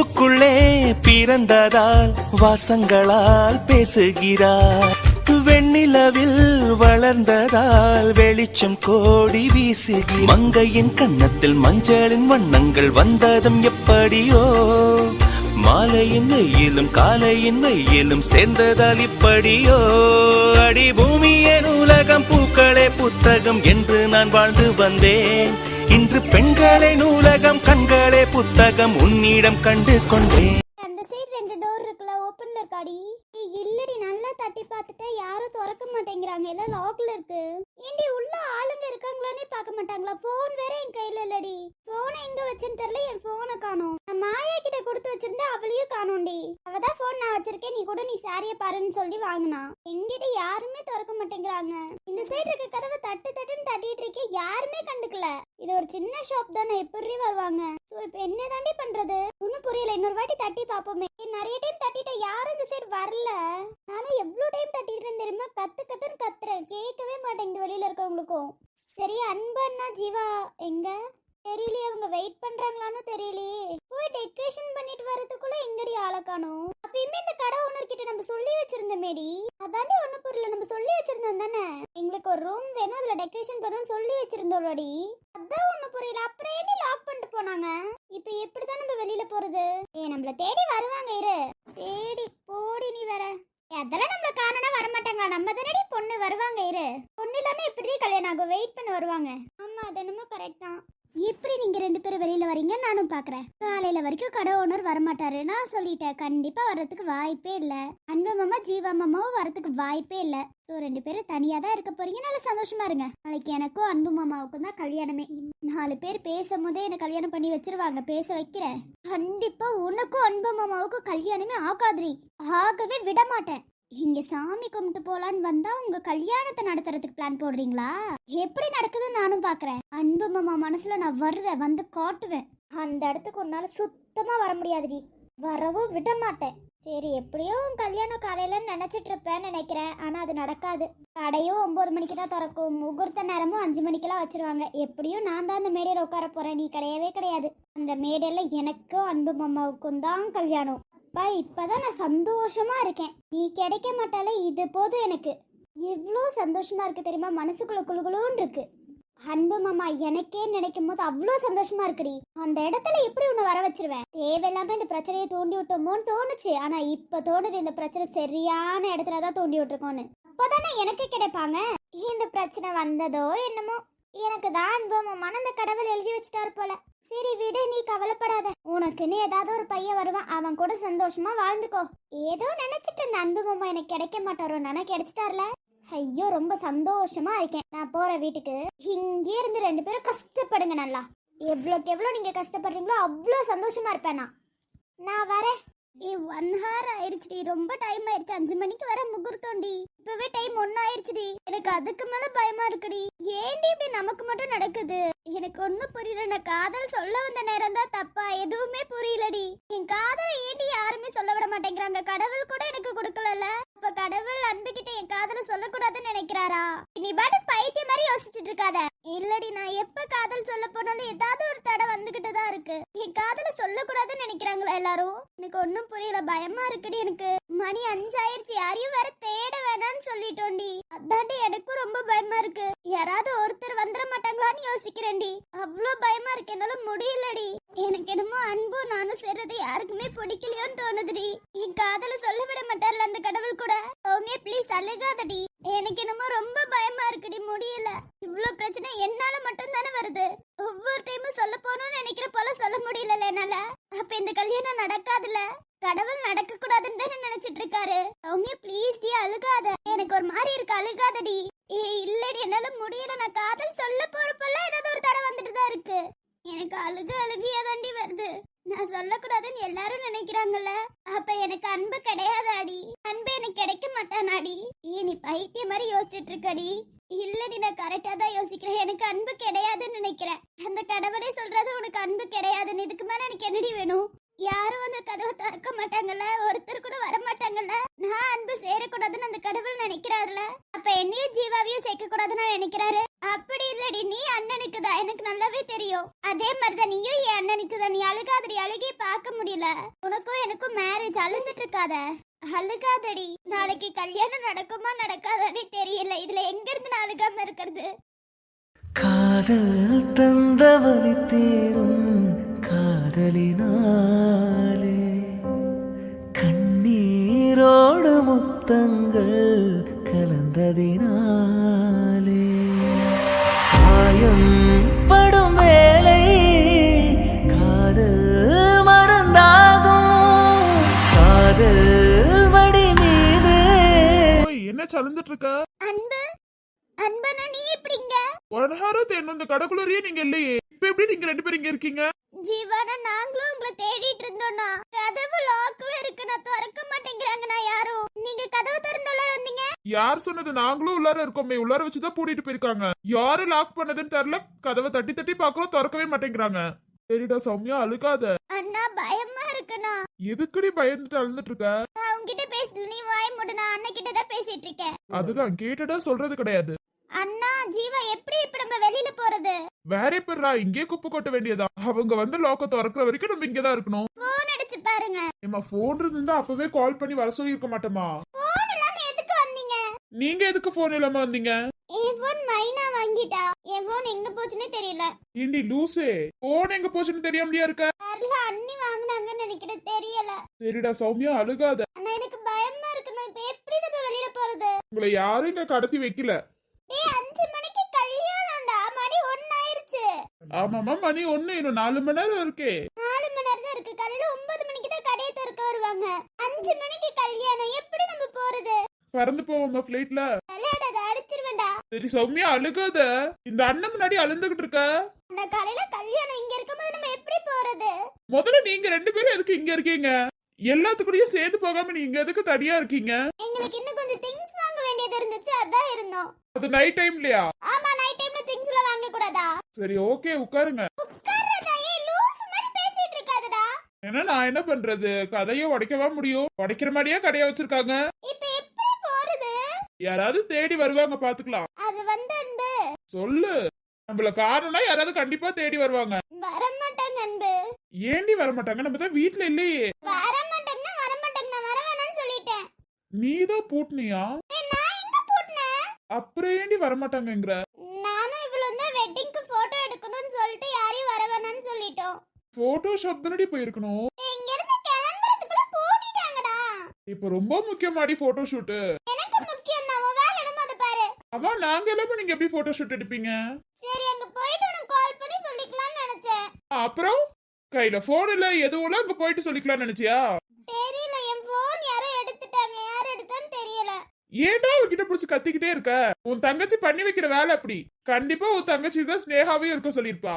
பூவுக்குள்ளே பிறந்ததால் வாசங்களால் பேசுகிறார். வெண்ணிலவில் வளர்ந்ததால் வெளிச்சம் கோடி வீசுகிறார் மங்கையின் கன்னத்தில் மஞ்சளின் வண்ணங்கள் வந்ததும் எப்படியோ. மாலையின் வெயிலும் காலையின் வெயிலும் சேர்ந்ததால் இப்படியோ. அடி பூமி நூலகம் பூக்களே புத்தகம் என்று நான் வாழ்ந்து வந்தேன். இன்று பெண்களே நூலகம் கண்களே புத்தகம் உன்னிடம் கண்டு கொண்டேன். அந்த சைடு ரெண்டு டோர் இருக்குல்ல ஓப்பன்ல இருக்காடி. இல்லடி நல்லா தட்டி பார்த்துட்டா யாரும் திறக்க மாட்டேங்கிறாங்க. எல்லாம் லாக்ல இருக்கு. ஏண்டி உள்ள இருக்காங்களானே பார்க்க மாட்டாங்களா? ஃபோன் வேற என் கையில இல்லடி. போனை எங்க வச்சேன்னு தெரியல என் போனை காணோம். நான் மாயா கிட்ட கொடுத்து வச்சிருந்தா அவளையும் காணோம்டி. அவ தான் போன் நான் வச்சிருக்கேன் நீ கூட நீ சாரிய பாருன்னு சொல்லி வாங்கினா. எங்கிட்ட யாருமே திறக்க மாட்டேங்கிறாங்க. இந்த சைடு இருக்க கதவை தட்டு தட்டுன்னு தட்டிட்டு இருக்கேன் யாருமே கண்டுக்கல. இது ஒரு சின்ன ஷாப் தானே எப்படி வருவாங்க? சோ இப்போ என்ன தாண்டி பண்றது? ஒன்னும் புரியல இன்னொரு வாட்டி தட்டி பாப்போமே நிறைய டைம் தட்டிட்டேன் யாரும் இந்த சைடு வரல. நானும் எவ்வளவு டைம் தட்டிட்டு தெரியுமா? கத்து கத்துன்னு கத்துறேன் கேட்கவே மாட்டேங்குது வெளியில இருக்கவங்களுக்கும். சரி அன்பண்ணா ஜீவா எங்க? தெரியலையே அவங்க வெயிட் பண்றாங்களான்னு தெரியலையே. போய் டெக்கரேஷன் பண்ணிட்டு வரதுக்குள்ள எங்கடி ஆளை காணும்? அப்பயுமே இந்த கடை ஓனர் கிட்ட நம்ம சொல்லி வச்சிருந்தோமேடி. அதாண்டி ஒன்றும் புரியல நம்ம சொல்லி வச்சிருந்தோம் தானே? எங்களுக்கு ஒரு ரூம் வேணும் அதுல டெக்கரேஷன் பண்ணணும்னு சொல்லி வச்சிருந்தோம்டி அதான் ஒன்னும் புரியல அப்புறம் என்ன லாக் பண்ணிட்டு போனாங்க? இப்போ எப்படிதான் நம்ம வெளியில போறது? ஏ நம்மள தேடி வருவாங்க இரு. தேடி போடி நீ வேற. அதெல்லாம் நம்மள காணனா வர மாட்டாங்களா நம்ம தானடி பொண்ணு வருவாங்க இரு. பொண்ணு இல்லாம எப்படி கல்யாணம் ஆகும்? வெயிட் பண்ண வருவாங்க. ஆமா அது என்னமோ கரெக்ட் தான். எப்படி நீங்க ரெண்டு பேரும் வெளியில வரீங்க நானும் பாக்குறேன். காலையில வரைக்கும் கடை ஓனர் வரமாட்டாரு. நான் சொல்லிட்டேன் கண்டிப்பா வர்றதுக்கு வாய்ப்பே இல்ல. அன்பு மாமா ஜீவா மாமாவும் வரதுக்கு வாய்ப்பே இல்ல. ஸோ ரெண்டு பேரும் தனியா தான் இருக்க போறீங்க நல்லா சந்தோஷமா இருங்க. நாளைக்கு எனக்கும் அன்பு மாமாவுக்கும் தான் கல்யாணமே. நாலு பேர் பேசும் போதே என்ன கல்யாணம் பண்ணி வச்சிருவாங்க பேச வைக்கிறேன். கண்டிப்பா உனக்கும் அன்பு மாமாவுக்கும் கல்யாணமே ஆகாதுரி ஆகவே விட மாட்டேன் இங்க சாமி கும்பிட்டு போலான்னு வந்தா உங்க கல்யாணத்தை நடத்துறதுக்கு பிளான் போடுறீங்களா? எப்படி நடக்குதுன்னு நானும் பாக்குறேன். அன்பு மாமா மனசுல நான் வருவேன் வந்து காட்டுவேன். அந்த இடத்துக்கு உன்னால சுத்தமா வர முடியாதுடி. வரவும் விட மாட்டேன். சரி எப்படியோ உன் கல்யாணம் காலையில நினைச்சிட்டு இருப்பேன்னு நினைக்கிறேன். ஆனா அது நடக்காது. கடையும் ஒன்பது மணிக்கு தான் திறக்கும். முகூர்த்த நேரமும் அஞ்சு மணிக்கெல்லாம் வச்சிருவாங்க. எப்படியும் நான் தான் அந்த மேடையில் உட்கார போறேன். நீ கிடையவே கிடையாது. அந்த மேடையில எனக்கும் அன்பு மாமாவுக்கும் தான் கல்யாணம். அப்பா இப்பதான் நான் சந்தோஷமா இருக்கேன். நீ கிடைக்க மாட்டாலே இது போதும் எனக்கு. எவ்வளோ சந்தோஷமா இருக்கு தெரியுமா? மனசுக்குள்ள குழுகுழுன்னு இருக்கு. அன்பு மாமா எனக்கே நினைக்கும் போது அவ்வளோ சந்தோஷமா இருக்குடி. அந்த இடத்துல எப்படி உன்னை வர வச்சிருவேன்? தேவையில்லாம இந்த பிரச்சனையை தூண்டி விட்டோமோன்னு தோணுச்சு. ஆனா இப்ப தோணுது இந்த பிரச்சனை சரியான இடத்துல தான் தூண்டி விட்டுருக்கோன்னு. அப்பதானே எனக்கு கிடைப்பாங்க? இந்த பிரச்சனை வந்ததோ என்னமோ. எனக்கு தான் அன்பு மாமான்னு அந்த கடவுள் எழுதி வச்சுட்டாரு போல. சரி விடு நீ கவலைப்படாத. உனக்குன்னு ஏதாவது ஒரு பையன் வருவான் அவன் கூட சந்தோஷமா வாழ்ந்துக்கோ. ஏதோ நினைச்சிட்டு இருந்த அன்பு மாமா எனக்கு கிடைக்க மாட்டாரோ நானே கிடைச்சிட்டார்ல. ஐயோ ரொம்ப சந்தோஷமா இருக்கேன். நான் போற வீட்டுக்கு இங்கே இருந்து ரெண்டு பேரும் கஷ்டப்படுங்க நல்லா. எவ்வளோக்கு எவ்வளோ நீங்க கஷ்டப்படுறீங்களோ அவ்வளோ சந்தோஷமா இருப்பேன் நான். நான் வரேன். ஏ ஒன் ஹவர் ஆயிடுச்சுடி ரொம்ப டைம் ஆயிடுச்சு அஞ்சு மணிக்கு வர முகூர்த்தம்டி. இப்பவே டைம் ஒன்னு ஆயிடுச்சுடி எனக்கு அதுக்கு மேல பயமா இருக்குடி. ஏன்டி இப்படி நமக்கு மட்டும் நடக்குது? எனக்கு ஒண்ணும் புரியல. நான் காதல் சொல்ல வந்த நேரம் தான் தப்பா? எதுவுமே புரியலடி. என் காதலை ஏண்டி யாருமே சொல்ல விட மாட்டேங்கிறாங்க? கடவுள் கூட எனக்கு கொடுக்கலல இப்ப கடவுள் அன்பு கிட்ட என் காதலை சொல்லக்கூடாதுன்னு நினைக்கிறாரா? நீ பாட்டு பைத்தியம் மாதிரி யோசிச்சுட்டு இருக்காத இல்லடி நான் எப்ப காதல் சொல்ல போனாலும் ஏதாவது ஒரு தடை வந்துகிட்டு தான் இருக்கு. என் காதலை சொல்லக்கூடாதுன்னு நினைக்கிறாங்களா எல்லாரும்? எனக்கு ஒன்றும் புரியல பயமா இருக்குடி எனக்கு. மணி அஞ்சாயிருச்சு யாரையும் வேற தேட வேணாம்னு சொல்லிட்டோண்டி. அதாண்டி எனக்கும் ரொம்ப பயமா இருக்கு. யாராவது ஒருத்தர் வந்துட மாட்டாங்களான்னு யோசிக்கிறேன்டி. அவ்வளோ பயமா இருக்கு என்னால முடியலடி. எனக்கு என்னமோ அன்பும் நானும் சேர்றது யாருக்குமே பிடிக்கலையோன்னு தோணுதுடி. என் காதல சொல்ல விட மாட்டார்ல அந்த கடவுள் கூட. சௌமியா ப்ளீஸ் அழுகாதடி. எனக்கு என்னமோ ரொம்ப பயமா இருக்குடி முடியல. இவ்வளவு பிரச்சனை என்னால மட்டும் தானே வருது. ஒவ்வொரு டைமும் சொல்ல போகணும்னு நினைக்கிற போல சொல்ல முடியல என்னால. அப்ப இந்த கல்யாணம் நடக்காதுல்ல? கடவுள் நடக்க கூடாதுன்னு தானே நினைச்சிட்டு இருக்காரு. சௌமியா ப்ளீஸ் டி அழுகாத. எனக்கு ஒரு மாதிரி இருக்கு அழுகாதடி. ஏய் இல்லடி என்னால முடியல. நான் காதல் சொல்ல போறப்பெல்லாம் ஏதாவது ஒரு தடை வந்துட்டு தான் இருக்கு. எனக்கு அழுகு அழுகியா தாண்டி வருது. நான் சொல்லக்கூடாதுன்னு எல்லாரும் நினைக்கிறாங்கல்ல. அப்ப எனக்கு அன்பு கிடையாதாடி? அன்பு எனக்கு கிடைக்க மாட்டானாடி? ஏ நீ பைத்தியம் மாதிரி யோசிச்சுட்டு இருக்கடி இல்லடி நான் கரெக்டா தான் யோசிக்கிறேன். எனக்கு அன்பு கிடையாதுன்னு நினைக்கிறேன். அந்த கடவுளே சொல்றது உனக்கு அன்பு கிடையாதுன்னு. இதுக்கு மேல எனக்கு என்னடி வேணும்? யாரும் அந்த கதவை திறக்க மாட்டாங்கல்ல? ஒருத்தர் கூட வர மாட்டாங்கல்ல? நான் அன்பு சேரக்கூடாதுன்னு அந்த கடவுள் நினைக்கிறாருல அப்ப என்னையும் ஜீவாவையும் சேர்க்க கூடாதுன்னு நினைக்கிறாரு? அப்படி இல்லடி நீ அண்ணனுக்கு தான். எனக்கு நல்லாவே தெரியும். அதே மாதிரிதான் நீயும் என் அண்ணனுக்கு தான். நீ அழுகாதடி அழுகே பார்க்க முடியல. உனக்கும் எனக்கும் மேரேஜ் அழுந்துட்டு இருக்காத அழுகாதடி. நாளைக்கு கல்யாணம் நடக்குமா நடக்காதான்னு தெரியல. இதுல எங்க இருந்து நான் அழுகாம இருக்கிறது? காதல் தந்தவழி தேரும். காதலினாலே கண்ணீரோடு முத்தங்கள் கலந்ததினாலே காயம் படும் வேலை காதல் மறந்தாகும். காதல் வடி மீது. என்ன சலந்துட்டு இருக்க அன்பு அன்பனா நீ எப்படிங்க? நேரம் தென்னும் இந்த கடைக்குள்ளேயே நீங்க இல்லையே. இப்ப எப்படி நீங்க ரெண்டு பேரும் இங்க இருக்கீங்க? ஜீவானா நாங்களும் உங்களை தேடிட்டு இருந்தோம்னா. கதவு லாக்ல இருக்கு நான் திறக்க மாட்டேங்கிறாங்கண்ணா யாரும் நீங்க கதவு திறந்தோல வந்தீங்க? யார் சொன்னது? நாங்களும் உள்ளார இருக்கோமே. உள்ளார வச்சுதான் பூட்டிட்டு போயிருக்காங்க. யாரு லாக் பண்ணதுன்னு தெரியல. கதவை தட்டி தட்டி பாக்குறோம் திறக்கவே மாட்டேங்கிறாங்க. சரிடா சௌமியா அழுகாத. அண்ணா பயமா இருக்குண்ணா. எதுக்குடி பயந்துட்டு அழுந்துட்டு இருக்க? நான் உன்கிட்ட பேசல. நீ வாய் மூடு. நான் அண்ணன் கிட்ட தான் பேசிட்டு இருக்கேன். அதுதான் கேட்டுட்டா சொல்றது கிடையாது. அண்ணா ஜீவா எப்படி இப்ப நம்ம வெளியில போறது? வேற எப்படிடா இங்கே குப்பை கொட்ட வேண்டியதா? அவங்க வந்து லாக்க திறக்கிற வரைக்கும் நம்ம இங்கதான் இருக்கணும். போன் அடிச்சு பாருங்க. ஏமா போன் இருந்தா அப்பவே கால் பண்ணி வர சொல்லி இருக்க மாட்டோமா போன் இல்லாம எதுக்கு வந்தீங்க? நீங்க எதுக்கு போன் இல்லாம வந்தீங்க? என் போன் மைனா வாங்கிட்டா? என் போன் எங்க போச்சுன்னே தெரியல. ஏண்டி லூசே போன் எங்க போச்சுன்னு தெரியாமலையா இருக்க? வரல அண்ணி வாங்குனாங்கன்னு நினைக்கிறேன் தெரியல. சரிடா சௌமியா அழுகாத. அண்ணா எனக்கு பயமா இருக்குண்ணா இப்ப எப்படி நம்ம வெளியில போறது? உங்களை யாரும் இங்க கடத்தி வைக்கல. டேய் அஞ்சு மணிக்கு கல்யாணம்டா. மணி ஒன்னு ஆயிருச்சு ஆமாமா மணி ஒண்ணு இன்னும் நாலு மணி நேரம் இருக்கே. நாலு மணி நேரம் தான் இருக்கு. காலையில ஒன்பது மணிக்கு தான் கடையை திறக்க வருவாங்க. அஞ்சு மணிக்கு கல்யாணம். எப்படி நம்ம போறது? பறந்து போவோமா பிளைட்ல விளையாடாத அடிச்சிருவேன்டா. சரி சௌமியா அழுகாத. இந்த அண்ணன் முன்னாடி அழுந்துகிட்டு இருக்க. அந்த காலையில கல்யாணம் இங்க இருக்கும்போது நம்ம எப்படி போறது? முதல்ல நீங்க ரெண்டு பேரும் எதுக்கு இங்க இருக்கீங்க? எல்லாத்துக்கூடயும் சேர்ந்து போகாம நீங்க எதுக்கு தனியா இருக்கீங்க? எங்களுக்கு இன்னும் கொஞ்சம் திங்ஸ் இருந்தோம். அது நைட் டைம்லயா ஆமா நைட் டைம்ல திங்ஸ் எல்லாம் வாங்க கூடாதா? சரி ஓகே உட்காருங்க. உட்கார்றதா? ஏய் லூஸ் மாதிரி பேசிட்டு இருக்காதடா. ஏன்னா நான் என்ன பண்றது? கதையை உடைக்கவா முடியும்? உடைக்கிற மாதிரியா கடையை வச்சிருக்காங்க. இப்ப எப்படி போறது? யாராவது தேடி வருவாங்க பாத்துக்கலாம். அது வந்து அன்பு. சொல்லு. நம்மள காரணம்னா யாராவது கண்டிப்பா தேடி வருவாங்க. வர மாட்டாங்க அன்பு. ஏண்டி வர மாட்டாங்க நம்ம தான் வீட்ல இல்லையே. வர மாட்டேங்கன்னா வர மாட்டேங்க நான் வர வேணாம்னு சொல்லிட்டேன். நீ தான் பூட்டினியா ஏய், நான் எங்க போட்டேன் அப்புறம் ஏண்டி வர மாட்டாங்கங்கிற நானும் இவ்வளவு தான் வெட்டிங்க்கு போட்டோ எடுக்கணும்னு சொல்லிட்டு யாரையும் வர வேணாம்னு சொல்லிட்டோம். போட்டோ ஷாப் தானடி போயிருக்கணும்? இங்க இருந்து கிளம்புறதுக்குள்ள பூட்டிட்டாங்கடா. இப்ப ரொம்ப முக்கியமாடி போட்டோ ஷூட் எனக்கு முக்கியம் தான் உன் வேலை என்னமோ அதை பாரு. அதான் நாங்க எல்லாமே நீங்க எப்படி போட்டோ ஷூட் எடுப்பீங்க? சரி அங்க போயிட்டு உனக்கு கால் பண்ணி சொல்லிக்கலாம்னு நினைச்சேன். அப்புறம்? கையில போன் இல்ல எதுவும் அங்க போயிட்டு சொல்லிக்கலாம் நினைச்சியா தெரியல என் போன் யாரோ எடுத்துட்டாங்க யார் எடுத்தான்னு தெரியல ஏன்டா அவகிட்ட புடிச்சு கத்திக்கிட்டே இருக்க? உன் தங்கச்சி பண்ணி வைக்கிற வேலை அப்படி. கண்டிப்பா உன் தங்கச்சி தான் ஸ்னேகாவே இருக்க சொல்லிருப்பா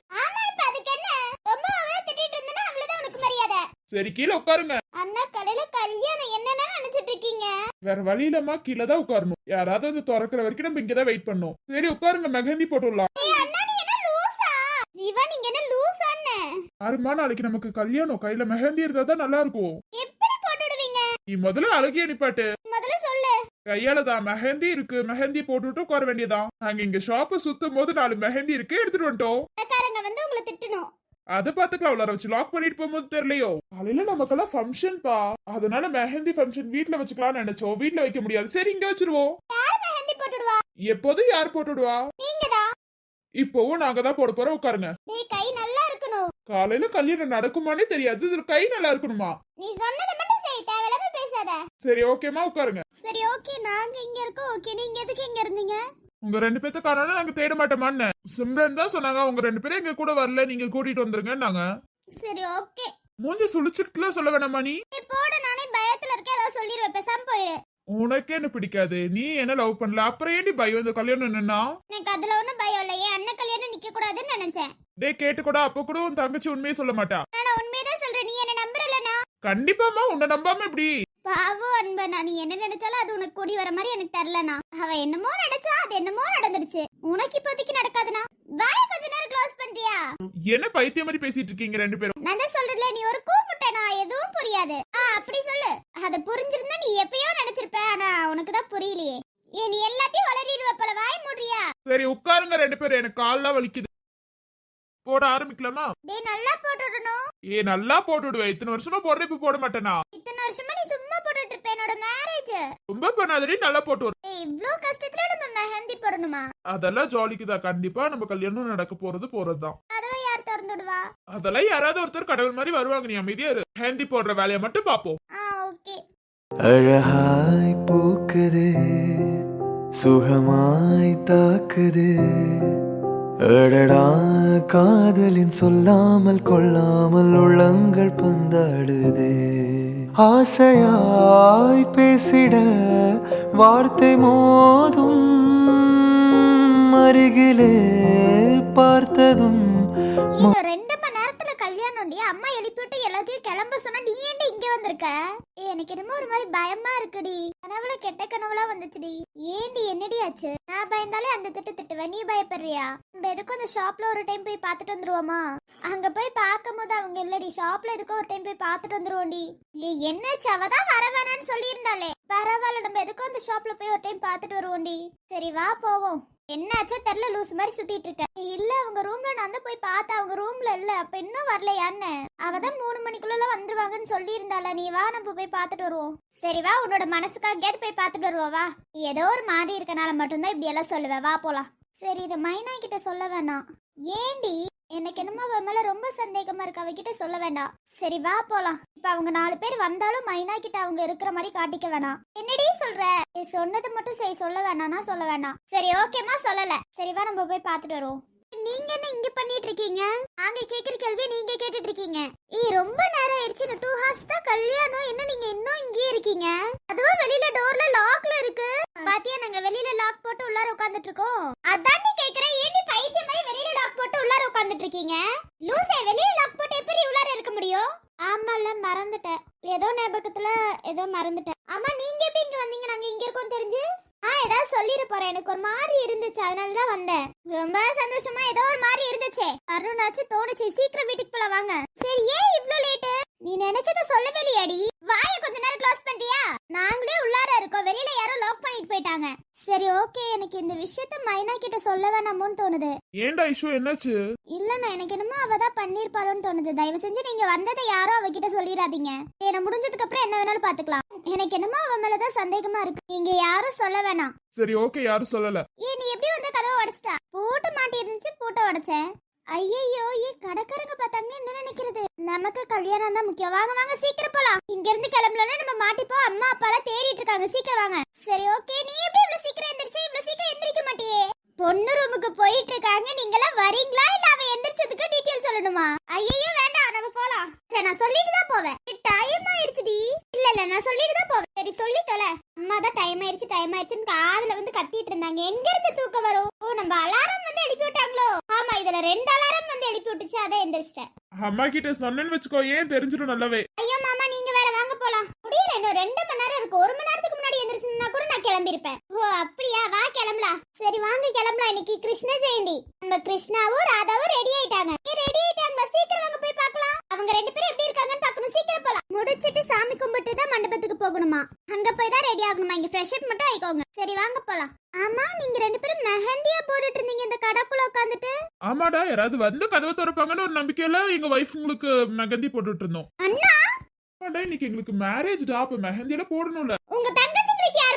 சரி கீழே உட்காருங்க. அண்ணா கடையில கல்யாணம் என்னென்ன நினைச்சிட்டு இருக்கீங்க? வேற வழி இல்லாம கீழே தான் உட்காரணும். யாராவது வந்து திறக்கிற வரைக்கும் நம்ம இங்கதான் வெயிட் பண்ணோம் சரி உட்காருங்க மெஹந்தி போட்டுடலாம். ஆறுமா நாளைக்கு நமக்கு கல்யாணம். கையில மெஹந்தி இருந்தா தான் நல்லா இருக்கும். எப்படி போட்டுடுவீங்க நீ முதல்ல அழகிய நிப்பாட்டு. முதல்ல சொல்லு கையால தான் மெஹந்தி இருக்கு. மெஹந்தி போட்டுட்டு உட்கார வேண்டியதான். நாங்க இங்க ஷாப்ப சுத்தும் போது நாலு மெஹந்தி இருக்கு எடுத்துட்டு வந்துட்டோம். கடைக்காரங்க வந்து உங்களை திட்டணும். அதை பாத்துக்கலாம் உள்ளார வச்சு லாக் பண்ணிட்டு போகும்போது தெரியலையோ. காலையில நமக்கெல்லாம் ஃபங்க்ஷன் பா. அதனால மெஹந்தி ஃபங்க்ஷன் வீட்ல வச்சுக்கலாம்னு நினைச்சோம். வீட்ல வைக்க முடியாது. சரி இங்க வச்சிருவோம். எப்போதும் யார் போட்டுடுவா? இப்போவும் நாங்க தான் போட போறோம். உட்காருங்க. கை நல்லா இருக்கணும். காலையில கல்யாணம் நடக்குமானே தெரியாது. கை நல்லா இருக்கணுமா? நீ சொன்னதை சரி ஓகேமா உட்காருங்க. சரி ஓகே நாங்க இங்க இருக்கோம். ஓகே நீங்க எதுக்கு இங்க இருந்தீங்க? உங்க ரெண்டு பேத்த காரணம் நாங்க தேட மாட்டோமான்னு சிம்ரன் தான் சொன்னாங்க உங்க ரெண்டு பேரும் எங்க கூட வரல நீங்க கூட்டிட்டு வந்துருங்கன்னாங்க. சரி ஓகே மூஞ்சி சுழிச்சுட்டுலாம் சொல்ல வேணாமா நீ? போட நானே பயத்துல இருக்க ஏதாவது சொல்லிடுவேன் பேசாம போயிடு உனக்கே என்ன பிடிக்காது? நீ என்ன லவ் பண்ணல? அப்புறம் ஏண்டி பயம்? இந்த கல்யாணம் என்னன்னா? எனக்கு அதுல ஒண்ணும் பயம் இல்ல. என் அண்ணன் கல்யாணம் நிக்க கூடாதுன்னு நினைச்சேன். டேய் கேட்டு கூட அப்ப கூட உன் தங்கச்சி உண்மையை சொல்ல மாட்டா. நான் உண்மையதான் சொல்றேன். நீ என்ன நம்புறலனா கண்டிப்பாமா உன்னை நம்பாம இப்படி பாவம் அன்பனா நீ என்ன நினைச்சாலும் அது உனக்கு கூடி வர மாதிரி எனக்கு தெரியலனா அவ என்னமோ நினைச்சா அது என்னமோ நடந்துருச்சு. உனக்கு இப்போதைக்கு நடக்காதுனா வாய கொஞ்ச நேரம் க்ளோஸ் பண்றியா? என்ன பைத்தியம் மாதிரி பேசிட்டு இருக்கீங்க ரெண்டு பேரும்? நான் தான் சொல்றேன்ல நீ ஒரு கூமுட்டை நான் அத புரிஞ்சிருந்தா நீ எப்பயோ நினைச்சிருப்ப ஆனா உனக்கு தான் புரியலையே. ஏ நீ எல்லாத்தையும் வளரிடுவ போல வாய் மூடுறியா? சரி உட்காருங்க ரெண்டு பேரும். எனக்கு கால்லாம் வலிக்குது. போட ஆரம்பிக்கலாமா? டேய் நல்லா போட்டு விடணும் ஏ நல்லா போட்டு விடுவேன் இத்தனை வருஷமா போடுற இப்ப போட மாட்டேனா இத்தனை வருஷமா நீ சும்மா போட்டுட்டு இருப்ப என்னோட மேரேஜ் ரொம்ப பண்ணாதடி நல்லா போட்டு வரும். டேய் இவ்ளோ கஷ்டத்துல நம்ம மெஹந்தி போடணுமா? அதெல்லாம் ஜாலிக்குதான் கண்டிப்பா நம்ம கல்யாணம் நடக்க போறது போறதுதான். கதவை யார் திறந்து விடுவா? அதெல்லாம் யாராவது ஒருத்தர் கடவுள் மாதிரி வருவாங்க நீ அமைதியா இரு. ஹேந்தி போடுற வேலையை மட்டும் பாப்போம் ஆ ஓகே. அழகாய் பூக்குது சுகமாய் தாக்குது. அடடா காதலின் சொல்லாமல் கொள்ளாமல் உள்ளங்கள் பந்தாடுது. ஆசையாய் பேசிட வார்த்தை மோதும் அருகிலே பார்த்ததும் கல்யாணம்டி கல்யாணம் அம்மா எழுப்பிவிட்டு எல்லாத்தையும் கிளம்ப சொன்னா நீ ஏன்டி இங்க வந்திருக்க? ஏ எனக்கு என்னமோ ஒரு மாதிரி பயமா இருக்குடி. கனவுல கெட்ட கனவுலாம் வந்துச்சுடி. ஏண்டி என்னடி ஆச்சு? நான் பயந்தாலே அந்த திட்டு திட்டுவேன். நீ பயப்படுறியா? நம்ம எதுக்கும் அந்த ஷாப்ல ஒரு டைம் போய் பார்த்துட்டு வந்துருவோமா? அங்க போய் பார்க்கும் போது அவங்க இல்லடி. ஷாப்ல எதுக்கும் ஒரு டைம் போய் பார்த்துட்டு வந்துருவோம்டி நீ என்ன அவ தான் வர வேணாம்னு சொல்லியிருந்தாலே பரவாயில்ல நம்ம எதுக்கும் அந்த ஷாப்ல போய் ஒரு டைம் பார்த்துட்டு வருவோம்டி சரி வா போவோம். என்னாச்சோ தெரில லூஸ் மாதிரி சுத்திட்டு இருக்க. இல்ல அவங்க ரூம்ல நான் தான் போய் பார்த்தேன். அவங்க ரூம்ல இல்ல. அப்ப இன்னும் வரலையான்னு. அவ தான் மூணு மணிக்குள்ள வந்துருவாங்கன்னு சொல்லி இருந்தால நீ வா நம்ம போய் பார்த்துட்டு வருவோம். சரி வா உன்னோட மனசுக்காக போய் பார்த்துட்டு வருவோம் வா. ஏதோ ஒரு மாதிரி இருக்கனால மட்டும்தான் இப்படி எல்லாம் சொல்லுவேன் வா போலாம். சரி இதை மைனா கிட்ட சொல்ல வேணாம். ஏண்டி? எனக்கு என்னமோ அவ மேல ரொம்ப சந்தேகமா இருக்கு. அவகிட்ட சொல்ல வேண்டாம். சரி வா போலாம். இப்ப அவங்க நாலு பேர் வந்தாலும் மைனா கிட்ட அவங்க இருக்கிற மாதிரி காட்டிக்க வேணாம். என்னடி சொல்ற? நீ சொன்னது மட்டும் சரி சொல்ல வேணாம்னா சொல்ல வேணாம். சரி ஓகேமா சொல்லல. சரி வா நம்ம போய் பார்த்துட்டு வருவோம். நீங்க என்ன இங்க பண்ணிட்டு இருக்கீங்க? நாங்க கேக்குற கேள்வி நீங்க கேட்டுட்டு இருக்கீங்க. ஏய் ரொம்ப நேரம் ஆயிடுச்சு. இந்த டூ ஹார்ஸ் தான் கல்யாணம். என்ன நீங்க இன்னும் இங்கேயே இருக்கீங்க? அதுவும் வெளியில டோர்ல லாக்ல இருக்கு. பாத்தியா நாங்க வெளியில லாக் போட்டு உள்ளார உட்கார்ந்துட்டு இருக்கோம். அதான் நீ கேக்குற ஏன் நீ பைத்தியம் போட்டு உள்ளார உட்கார்ந்துட்டு இருக்கீங்க லூசே வெளியில லாக் போட்டு எப்படி உள்ளார இருக்க முடியும்? ஆமால மறந்துட்டேன். ஏதோ ஞாபகத்துல ஏதோ மறந்துட்டேன். ஆமா நீங்க எப்படி இங்க வந்தீங்க? நாங்க இங்க இருக்கோம் தெரிஞ்சு? ஆ ஏதாவது சொல்லிட போறேன். எனக்கு ஒரு மாதிரி இருந்துச்சு. அதனால தான் வந்தேன். ரொம்ப சந்தோஷமா ஏதோ ஒரு மாதிரி இருந்துச்சே. அருணாச்சு தோணுச்சு. சீக்கிரம் வீட்டுக்கு போல வாங்க. சரி ஏன் இவ்ளோ லேட்டு நீ நினைச்சத சொல்லவே இல்லையாடி. வாய கொஞ்ச நேரம் க்ளோஸ் பண்றியா நாங்களே உள்ளார இருக்கோம். வெளியில யாரோ லாக் பண்ணிட்டு போயிட்டாங்க. சரி ஓகே எனக்கு இந்த விஷயத்த மைனா கிட்ட சொல்ல வேணாமோன்னு தோணுது. ஏன்டா இஷ்யூ என்னாச்சு? இல்லண்ணா எனக்கு என்னமோ அவ தான் பண்ணிருப்பாளோன்னு தோணுது. தயவு செஞ்சு நீங்க வந்ததை யாரோ அவகிட்ட சொல்லிடாதீங்க ஏன்னா முடிஞ்சதுக்கு அப்புறம் என்ன வேணாலும் பாத்துக்கலாம் எனக்கு என்னமோ அவ மேலதான் சந்தேகமா இருக்கு. நீங்க யாரும் சொல்ல வேணாம். சரி ஓகே யாரும் சொல்லல. ஏ நீ எப்படி வந்து கதவை உடைச்சிட்டா? பூட்டு மாட்டி இருந்துச்சு பூட்டை உடைச்சேன். ஐயையோ ஏ கடைக்காரங்க பார்த்தாங்க என்ன நினைக்கிறது? நமக்கு கல்யாணம் தான் முக்கியம். வாங்க வாங்க சீக்கிரம் போலாம். இங்க இருந்து கிளம்பலன்னா நம்ம மாட்டிப்போம் அம்மா அப்பாலாம் தேடிட்டு இருக்காங்க. சீக்கிரம் வாங்க. சரி ஓகே. நீ எப்படி இவ்வளவு சீக்கிரம் எந்திரிச்சு? இவ்வளவு சீக்கிரம் எந்திரிக்க மாட்டியே. பொண்ணு ரூமுக்கு போயிட்டு இருக்காங்க நீங்களாம் வரீங்களா? இல்ல அவ எந்திரிச்சதுக்கு டீடைல் சொல்லணுமா? ஐயையோ வேண்டாம். நம்ம போலாம். சரி நான் சொல்லிட்டு தான் போவேன். டைம் ஆயிடுச்சுடி. இல்ல இல்ல நான் சொல்லிட்டு தான் போவேன். சரி சொல்லி தொலை. அம்மா தான் டைம் ஆயிடுச்சு டைம் ஆயிடுச்சுன்னு காதுல வந்து கத்திட்டு இருந்தாங்க. எங்க இருந்து தூக்கம் வரும்? ஓ நம்ம அலாரம் வந்து எழுப்பி விட்டாங்களோ? ஆமா இதுல ரெண்டு அலாரம் வந்து எழுப்பி விட்டுச்சு. அதை எந்திரிச்சிட்டேன். அம்மா கிட்ட சொன்னேன்னு வச்சுக்கோ ஏன் தெரிஞ்சிடும் நல்லாவே. ஐயோ மாமா நீங்க வேற வாங்க போலாம். முடியல இன்னும் ரெண்டு மணி நேரம் இருக்கு. ஒரு மணி நேரத்துக்கு எந்திரிச்சிருந்தா கூட நான் கிளம்பியிருப்பேன். ஓ அப்படியா? வா கிளம்பலாம் சரி வாங்க கிளம்பலாம். இன்னைக்கு கிருஷ்ண ஜெயந்தி. நம்ம கிருஷ்ணாவும் ராதாவும் ரெடி ஆயிட்டாங்க. ரெடி ஆயிட்டாங்க. சீக்கிரம் வாங்க போய் பார்க்கலாம். அவங்க ரெண்டு பேரும் எப்படி இருக்காங்கன்னு பார்க்கணும். சீக்கிரம் போலாம். முடிச்சிட்டு சாமி கும்பிட்டு தான் மண்டபத்துக்கு போகணுமா? அங்க போய் தான் ரெடி ஆகணுமா? இங்க ஃப்ரெஷ் அப் மட்டும் ஆயிக்கோங்க. சரி வாங்க போலாம். ஆமா நீங்க ரெண்டு பேரும் மெஹந்தியா போட்டுட்டு இருந்தீங்க இந்த கடைக்குள்ள உட்காந்துட்டு ஆமாடா யாராவது வந்து கதவை திறப்பாங்கன்னு ஒரு நம்பிக்கையில எங்க ஒய்ஃப் உங்களுக்கு மெஹந்தி போட்டுட்டு இருந்தோம். அண்ணா! ஆமாடா இன்னைக்கு எங்களுக்கு மேரேஜ்டா அப்ப மெஹந்தியில போடணும்ல. உங்க யார்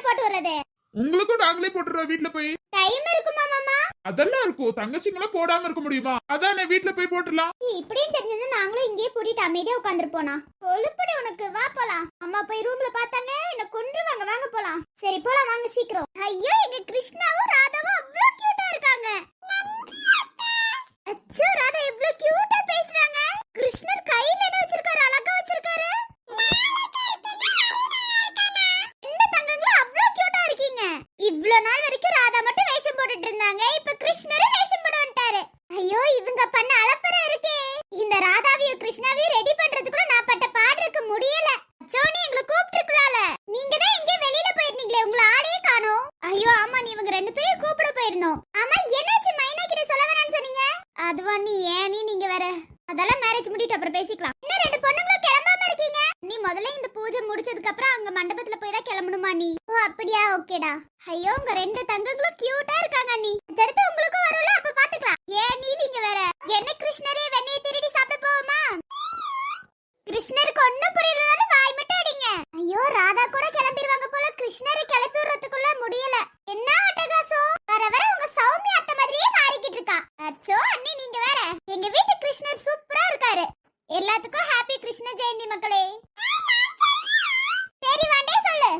போட்டு வர்றது உங்களுக்கும் நாங்களே போட்டுறோம் வீட்ல போய். டைம் இருக்குமா மாமா? அதெல்லாம் இருக்கும். தங்கச்சிங்களாம் போடாம இருக்க முடியுமா? அதானே வீட்ல போய் போட்டுடலாம். இப்படின்னு தெரிஞ்சது நாங்களும் இங்கேயே பூட்டிட்டு அமைதியா உட்காந்துருப்போனா கொழுப்படி உனக்கு. வா போலாம். அம்மா போய் ரூம்ல பார்த்தாங்க. என்ன கொன்றுவாங்க வாங்க போலாம். சரி போலாம் வாங்க சீக்கிரம். ஐயோ எங்க கிருஷ்ணாவும் ராதாவும் அவ்வளவு கியூட்டா இருக்காங்க. அச்சோ ராதா எவ்வளவு கியூட்டா பேசுறாங்க. கிருஷ்ணர் கையில என்ன வச்சிருக்காரு? அழகா வச்சிருக்காரு என்ன தங்கங்களும் அவ்வளவு கியூட்டா இருக்கீங்க இவ்வளவு நாள் வரைக்கும் ராதா மட்டும் வேஷம் போட்டுட்டு இருந்தாங்க. இப்ப கிருஷ்ணரும் வேஷம் போட வந்துட்டாரு. ஐயோ இவங்க பண்ண அலப்பறை இருக்கே இந்த ராதாவையும் கிருஷ்ணாவையும் ரெடி பண்றதுக்குள்ள நான் பட்ட பாடுறதுக்கு முடி மண்டபத்துல போய் தான் கிளம்பணுமா நீ ஓ அப்படியா ஓகேடா ஐயோ உங்க ரெண்டு தங்கங்களும் கியூட்டா இருக்காங்க நீ அடுத்து உங்களுக்கும் வரும்ல அப்ப பாத்துக்கலாம் ஏன் நீ நீங்க வேற என்ன கிருஷ்ணரே வெண்ணெய் திருடி சாப்பிட போவோமா கிருஷ்ணருக்கு ஒண்ணும் புரியலனாலும் வாய் மட்டும் அடிங்க. ஐயோ ராதா கூட கிளம்பிடுவாங்க போல. கிருஷ்ணரை கிளப்பி விடுறதுக்குள்ள முடியல. என்ன அட்டகாசம்? வர வர உங்க சௌமியா அத்தை மாதிரியே மாறிக்கிட்டு இருக்கா. அச்சோ அண்ணி நீங்க வேற. எங்க வீட்டு கிருஷ்ணர் சூப்பரா இருக்காரு. எல்லாத்துக்கும் ஹாப்பி கிருஷ்ண ஜெயந்தி மக்களே. சரி வாண்டே சொல்லு.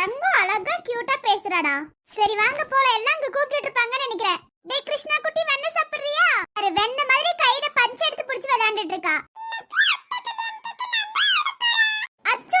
தங்கம் அழகா கியூட்டா பேசுறாடா. சரி வாங்க போல எல்லாம் அங்க கூப்பிட்டு இருப்பாங்கன்னு நினைக்கிறேன். டேய் கிருஷ்ணா குட்டி வெண்ணெய் சாப்பிடுறியா? அரு வெண்ணெய் மாதிரி கையில பஞ்ச் எடுத்து புடிச்சு விளையாண்டுட்டு இருக்கா. அச்சோ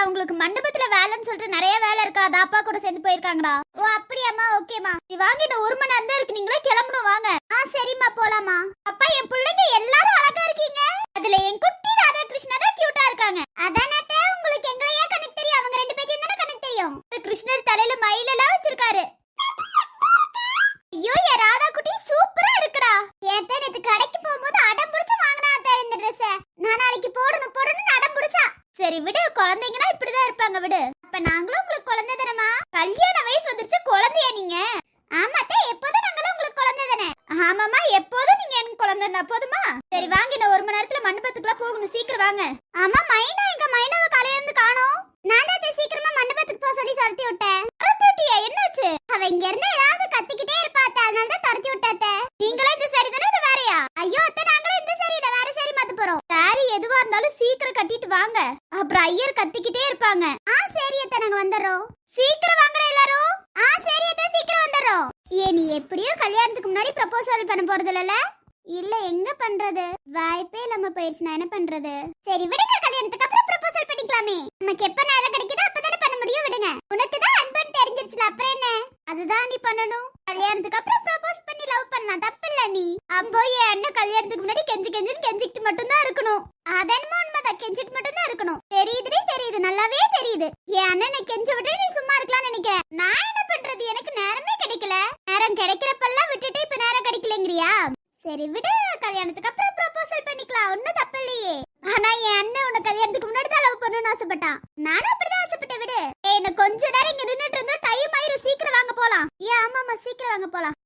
அவங்களுக்கு மண்டபத்துல வேலைன்னு சொல்லிட்டு நிறைய வேலை இருக்கா? அது அப்பா கூட சேர்ந்து போயிருக்காங்கடா. ஓ அப்படியாம்மா ஓகேம்மா. நீ வாங்க இன்னும் ஒரு மணி நேரம் தான் இருக்கு. நீங்களே கிளம்பணும் வாங்க. ஆ சரிம்மா போலாமா அப்பா என் பிள்ளைங்க எல்லாரும் அழகா இருக்கீங்க. அதுல என் குட்டி ராதாகிருஷ்ணா தான் கியூட்டா இருக்காங்க. அதானே உங்களுக்கு எங்களையா கணக்கு தெரியும். அவங்க ரெண்டு பேத்தையும் தானே கணக்கு தெரியும். கிருஷ்ணர் தலையில மயிலெல்லாம் வச்சிருக்காரு ஐயோ என் ராதா குட்டி சூப்பரா இருக்குடா ஏன் நேத்து கடைக்கு போகும்போது அடம் பிடிச்சு வாங்கினா அத்தை இந்த Dress நான் நாளைக்கு போடணும் போடணும்னு அடம் பிடிச்சா சரி விடு குழந்தைங்கன்னா இப்படிதான் இருப்பாங்க விடு அப்ப நாங்களும் உங்களுக்கு குழந்தை தானமா கல்யாண வயசு வந்துருச்சு குழந்தையா நீங்க ஆமா அத்தை எப்போதும் நாங்களும் உங்களுக்கு குழந்தை தானே ஆமாமா எப்போதும் நீங்க எனக்கு குழந்தைன்னா போதுமா? சரி வாங்க இன்னும் ஒரு மணி நேரத்துல மண்டபத்துக்குலாம் போகணும். சீக்கிரம் வாங்க. ஆமா மைனா எங்க? மைனாவை காலையில இருந்து காணோம் நான் தான் அத்தை சீக்கிரமா மண்டபத்துக்கு போக சொல்லி துரத்தி விட்டேன் துரத்தி விட்டியா என்னாச்சு அவ இங்க இருந்து ஏதாவது கத்திக்கிட்டே இருப்பா அத்தை அதனால தான் துரத்தி விட்டாத்த நீங்களும் இந்த சாரி தானே இது வேறயா ஐயோ அத்தை நாங்களும் இந்த சாரி இல்ல வேற சாரி மாத்த போறோம் சாரி எதுவா இருந்தாலும் சீக்கிரம் கட்டிட்டு வாங்க அப்புறம் ஐயர் கத்திக்கிட்டே இருப்பாங்க ஆ சரி அத்தை நாங்க வந்துடுறோம் சீக்கிரம் வாங்கடா எல்லாரும் ஆ சரி அத்தை சீக்கிரம் வந்துடுறோம் ஏ நீ எப்படியோ கல்யாணத்துக்கு முன்னாடி ப்ரப்போசல் பண்ண போறது இல்லல இல்ல எங்க பண்றது வாய்ப்பே இல்லாம போயிடுச்சு நான் என்ன பண்றது சரி விடுங்க கல்யாணத்துக்கு அப்புறம் ப்ரப்போசல் உனக்கு எப்ப நேரம் கிடைக்குதோ அப்பதானே பண்ண முடியும் விடுங்க. உனக்கு தான் அன்பன் தெரிஞ்சிருச்சுல அப்புறம் என்ன? அதுதான் நீ பண்ணணும். கல்யாணத்துக்கு அப்புறம் ப்ரப்போஸ் பண்ணி லவ் பண்ணலாம் தப்பு இல்ல நீ அப்போ என் அண்ணன் கல்யாணத்துக்கு முன்னாடி கெஞ்சி கெஞ்சின்னு கெஞ்சிக்கிட்டு மட்டும்தான் இருக்கணும். அதென்மோ உண்மைதான் கெஞ்சிட்டு மட்டும்தான் இருக்கணும். தெரியுதுடே தெரியுது நல்லாவே தெரியுது. என் அண்ணனை கெஞ்சு விட்டு நீ சும்மா இருக்கலாம்னு நினைக்கிறேன் நான் என்ன பண்றது? எனக்கு நேரமே கிடைக்கல. நேரம் கிடைக்கிறப்பெல்லாம் விட்டுட்டு இப்ப நேரம் கிடைக்கலங்கிறியா? சரி விடு கல்யாணத்துக்கு அப்புறம் ப்ரோபோசல் பண்ணிக்கலாம். ஒன்னும் தப்பு இல்லையே. ஆனா என் அண்ணன் உன கல்யாணத்துக்கு முன்னாடி தான் லவ் பண்ணணும்னு ஆசைப்பட்டான். நானும் அப்படிதான் ஆசைப்பட்டேன் விடு. ஏய் கொஞ்ச நேரம் இங்க நின்னுட்டு இருந்தோம் டைம் ஆயிரும். சீக்கிரம் வாங்க போலாம். ஏன் ஆமாமா சீக்கிரம் வாங்க போலாம்.